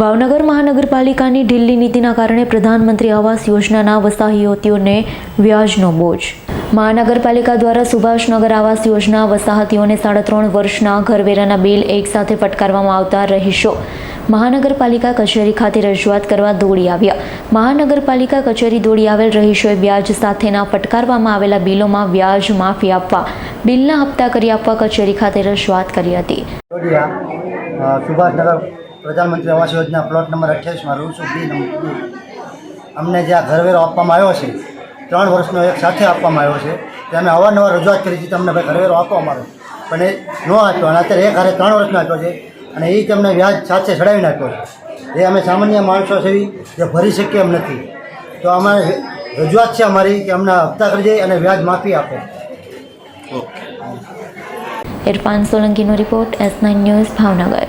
ભાવનગર મહાનગરપાલિકાની ઢીલી નીતિના કારણે પ્રધાનમંત્રી આવાસ યોજનાના વસાહતીઓને વ્યાજનો બોજ. મહાનગરપાલિકા દ્વારા સુભાષનગર આવાસ યોજના વસાહતીઓને સાડા ત્રણ વર્ષના ઘરવેરાના બિલ એકસાથે ફટકારવામાં આવતા રહીશો. મહાનગરપાલિકા કચેરી ખાતે રજૂઆત કરવા દોડી આવ્યા. મહાનગરપાલિકા કચેરી દોડી આવેલ રહીશોએ વ્યાજ સાથેના ફટકારવામાં આવેલા બિલોમાં વ્યાજ માફી આપવા, બિલના હપ્તા કરી આપવા કચેરી ખાતે રજૂઆત કરી હતી. પ્રધાનમંત્રી આવાસ યોજના પ્લોટ નંબર અઠ્યાવીસમાં રહું સુધી બી અમને જે આ ઘરવેરો આપવામાં આવ્યો છે ત્રણ વર્ષનો એક સાથે આપવામાં આવ્યો છે તે અમે અવારનવાર રજૂઆત કરી હતી તમને ભાઈ ઘરવેરો આપો અમારો પણ એ ન આપ્યો અને અત્યારે એક હારે ત્રણ વર્ષનો આપ્યો છે અને એ તમને વ્યાજ સાથે ચડાવી નાખ્યો છે. એ અમે સામાન્ય માણસો છે જે ભરી શકીએ એમ નથી. તો અમારે રજૂઆત છે અમારી કે અમને હપ્તા કરી જાય અને વ્યાજ માફી આપે. Irfan સોલંકીનો report S nine news Bhavnagar.